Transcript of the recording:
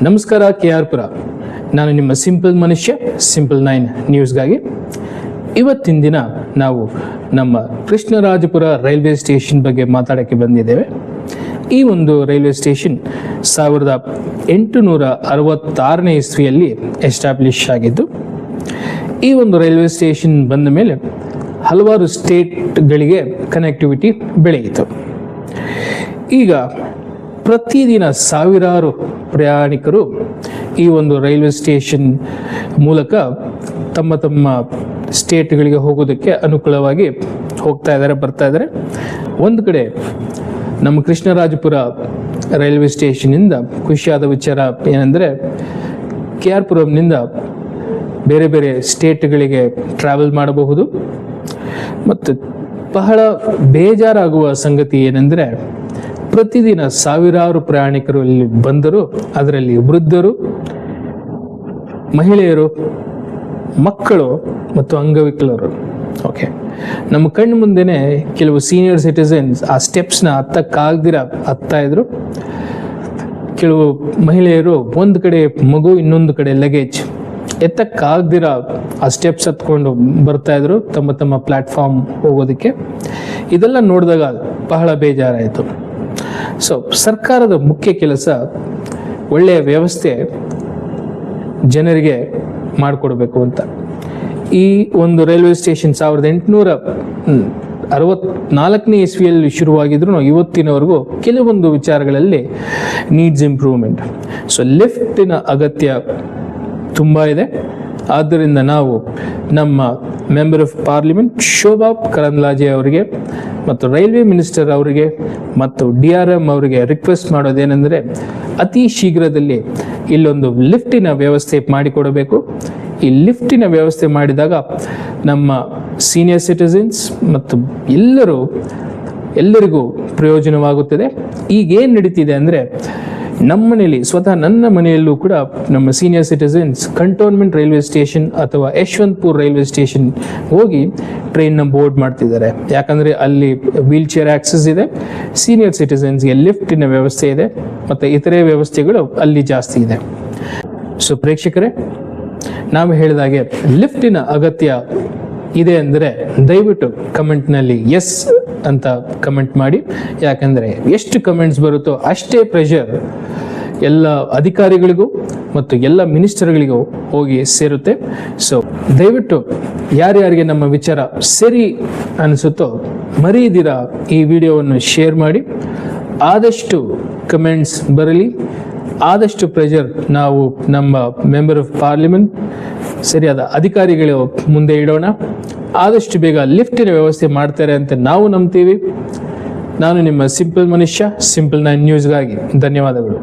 ನಮಸ್ಕಾರ K R ಪುರ. ನಾನು ನಿಮ್ಮ ಸಿಂಪಲ್ ಮನುಷ್ಯ, ಸಿಂಪಲ್ ನೈನ್ ನ್ಯೂಸ್ಗಾಗಿ. ಇವತ್ತಿನ ದಿನ ನಾವು ನಮ್ಮ ಕೃಷ್ಣರಾಜಪುರ ರೈಲ್ವೆ ಸ್ಟೇಷನ್ ಬಗ್ಗೆ ಮಾತಾಡೋಕ್ಕೆ ಬಂದಿದ್ದೇವೆ. ಈ ಒಂದು ರೈಲ್ವೆ ಸ್ಟೇಷನ್ ಸಾವಿರದ ಎಂಟುನೂರ ಅರವತ್ತಾರನೇ ಇಸ್ವಿಯಲ್ಲಿ ಎಸ್ಟಾಬ್ಲಿಷ್ ಆಗಿದ್ದು, ಈ ಒಂದು ರೈಲ್ವೆ ಸ್ಟೇಷನ್ ಬಂದ ಮೇಲೆ ಹಲವಾರು ಸ್ಟೇಟ್ಗಳಿಗೆ ಕನೆಕ್ಟಿವಿಟಿ ಬೆಳೆಯಿತು. ಈಗ ಪ್ರತಿದಿನ ಸಾವಿರಾರು ಪ್ರಯಾಣಿಕರು ಈ ಒಂದು ರೈಲ್ವೆ ಸ್ಟೇಷನ್ ಮೂಲಕ ತಮ್ಮ ತಮ್ಮ ಸ್ಟೇಟ್ಗಳಿಗೆ ಹೋಗೋದಕ್ಕೆ ಅನುಕೂಲವಾಗಿ ಹೋಗ್ತಾ ಇದ್ದಾರೆ, ಬರ್ತಾ ಇದ್ದಾರೆ. ಒಂದು ಕಡೆ ನಮ್ಮ ಕೃಷ್ಣರಾಜಪುರ ರೈಲ್ವೆ ಸ್ಟೇಷನ್ನಿಂದ ಖುಷಿಯಾದ ವಿಚಾರ ಏನಂದರೆ ಕೆ ಆರ್ ಪುರಂನಿಂದ ಬೇರೆ ಬೇರೆ ಸ್ಟೇಟ್ಗಳಿಗೆ ಟ್ರಾವೆಲ್ ಮಾಡಬಹುದು. ಮತ್ತು ಬಹಳ ಬೇಜಾರಾಗುವ ಸಂಗತಿ ಏನೆಂದರೆ ಪ್ರತಿದಿನ ಸಾವಿರಾರು ಪ್ರಯಾಣಿಕರು ಇಲ್ಲಿ ಬಂದರು. ಅದರಲ್ಲಿ ವೃದ್ಧರು, ಮಹಿಳೆಯರು, ಮಕ್ಕಳು ಮತ್ತು ಅಂಗವಿಕಲರು. ಓಕೆ ನಮ್ಮ ಕಣ್ಣು ಮುಂದೆನೆ ಕೆಲವು ಸೀನಿಯರ್ ಸಿಟಿಸನ್ಸ್ ಆ ಸ್ಟೆಪ್ಸ್ನ ಹತ್ತಕ್ಕಾಗ್ದಿರ ಹತ್ತಾ ಇದ್ರು. ಕೆಲವು ಮಹಿಳೆಯರು ಒಂದು ಕಡೆ ಮಗು, ಇನ್ನೊಂದು ಕಡೆ ಲಗೇಜ್ ಎತ್ತಕ್ಕಾಗ್ದಿರ ಆ ಸ್ಟೆಪ್ಸ್ ಹತ್ಕೊಂಡು ಬರ್ತಾ ಇದ್ರು ತಮ್ಮ ತಮ್ಮ ಪ್ಲಾಟ್ಫಾರ್ಮ್ ಹೋಗೋದಕ್ಕೆ. ಇದೆಲ್ಲ ನೋಡಿದಾಗ ಬಹಳ ಬೇಜಾರಾಯಿತು. ಸೊ ಸರ್ಕಾರದ ಮುಖ್ಯ ಕೆಲಸ ಒಳ್ಳೆಯ ವ್ಯವಸ್ಥೆ ಜನರಿಗೆ ಮಾಡಿಕೊಡ್ಬೇಕು ಅಂತ. ಈ ಒಂದು ರೈಲ್ವೆ ಸ್ಟೇಷನ್ ಸಾವಿರದ ಎಂಟುನೂರ ಅರವತ್ನಾಲ್ಕನೇ ಇಸ್ವಿಯಲ್ಲಿ ಶುರುವಾಗಿದ್ರು ಇವತ್ತಿನವರೆಗೂ ಕೆಲವೊಂದು ವಿಚಾರಗಳಲ್ಲಿ ನೀಡ್ಸ್ ಇಂಪ್ರೂವ್ಮೆಂಟ್ ಸೊ ಲಿಫ್ಟಿನ ಅಗತ್ಯ ತುಂಬ ಇದೆ. ಆದ್ದರಿಂದ ನಾವು ನಮ್ಮ member of parliament Shobha Karandlaje ಅವರಿಗೆ ಮತ್ತು ರೈಲ್ವೆ ಮಿನಿಸ್ಟರ್ ಅವರಿಗೆ ಮತ್ತು ಡಿ ಆರ್ ಎಂ ಅವರಿಗೆ ರಿಕ್ವೆಸ್ಟ್ ಮಾಡೋದೇನೆಂದರೆ ಅತಿ ಶೀಘ್ರದಲ್ಲಿ ಇಲ್ಲೊಂದು ಲಿಫ್ಟಿನ ವ್ಯವಸ್ಥೆ ಮಾಡಿಕೊಡಬೇಕು. ಈ ಲಿಫ್ಟಿನ ವ್ಯವಸ್ಥೆ ಮಾಡಿದಾಗ ನಮ್ಮ ಸೀನಿಯರ್ ಸಿಟಿಸನ್ಸ್ ಮತ್ತು ಎಲ್ಲರೂ ಎಲ್ಲರಿಗೂ ಪ್ರಯೋಜನವಾಗುತ್ತದೆ. ಈಗೇನು ನಡೀತಿದೆ ಅಂದರೆ ನಮ್ಮ ಮನೆಯಲ್ಲಿ, ಸ್ವತಃ ನನ್ನ ಮನೆಯಲ್ಲೂ ಕೂಡ ನಮ್ಮ senior citizens cantonment railway station ಅಥವಾ ಯಶವಂತಪುರ್ ರೈಲ್ವೆ ಸ್ಟೇಷನ್ ಹೋಗಿ ಟ್ರೈನ್ನ ಬೋರ್ಡ್ ಮಾಡ್ತಿದ್ದಾರೆ. ಯಾಕಂದರೆ ಅಲ್ಲಿ ವೀಲ್ ಚೇರ್ ಆಕ್ಸಸ್ ಇದೆ ಸೀನಿಯರ್ ಸಿಟಿಸನ್ಸ್ಗೆ ಲಿಫ್ಟಿನ ವ್ಯವಸ್ಥೆ ಇದೆ, ಮತ್ತು ಇತರೆ ವ್ಯವಸ್ಥೆಗಳು ಅಲ್ಲಿ ಜಾಸ್ತಿ ಇದೆ. ಸೊ ಪ್ರೇಕ್ಷಕರೇ, ನಾವು ಹೇಳಿದಾಗೆ ಲಿಫ್ಟಿನ ಅಗತ್ಯ ಇದೆ ಅಂದರೆ ದಯವಿಟ್ಟು ಕಮೆಂಟ್ನಲ್ಲಿ ಎಸ್ ಅಂತ ಕಮೆಂಟ್ ಮಾಡಿ. ಯಾಕಂದರೆ ಎಷ್ಟು ಕಮೆಂಟ್ಸ್ ಬರುತ್ತೋ ಅಷ್ಟೇ ಪ್ರೆಷರ್ ಎಲ್ಲ ಅಧಿಕಾರಿಗಳಿಗೂ ಮತ್ತು ಎಲ್ಲ ಮಿನಿಸ್ಟರ್ಗಳಿಗೂ ಹೋಗಿ ಸೇರುತ್ತೆ. ಸೊ ದಯವಿಟ್ಟು ಯಾರ್ಯಾರಿಗೆ ನಮ್ಮ ವಿಚಾರ ಸರಿ ಅನಿಸುತ್ತೋ ಮರೀದಿರ ಈ ವಿಡಿಯೋವನ್ನು ಶೇರ್ ಮಾಡಿ. ಆದಷ್ಟು ಕಮೆಂಟ್ಸ್ ಬರಲಿ. ಆದಷ್ಟು ಪ್ರೆಷರ್ ನಾವು ನಮ್ಮ ಮೆಂಬರ್ ಆಫ್ ಪಾರ್ಲಿಮೆಂಟ್ ಸರಿಯಾದ ಅಧಿಕಾರಿಗಳು ಮುಂದೆ ಇಡೋಣ. ಆದಷ್ಟು ಬೇಗ ಲಿಫ್ಟಿನ ವ್ಯವಸ್ಥೆ ಮಾಡ್ತಾರೆ ಅಂತ ನಾವು ನಂಬ್ತೀವಿ. ನಾನು ನಿಮ್ಮ ಸಿಂಪಲ್ ಮನುಷ್ಯ ಸಿಂಪಲ್ ನೈನ್ ನ್ಯೂಸ್ಗಾಗಿ ಧನ್ಯವಾದಗಳು.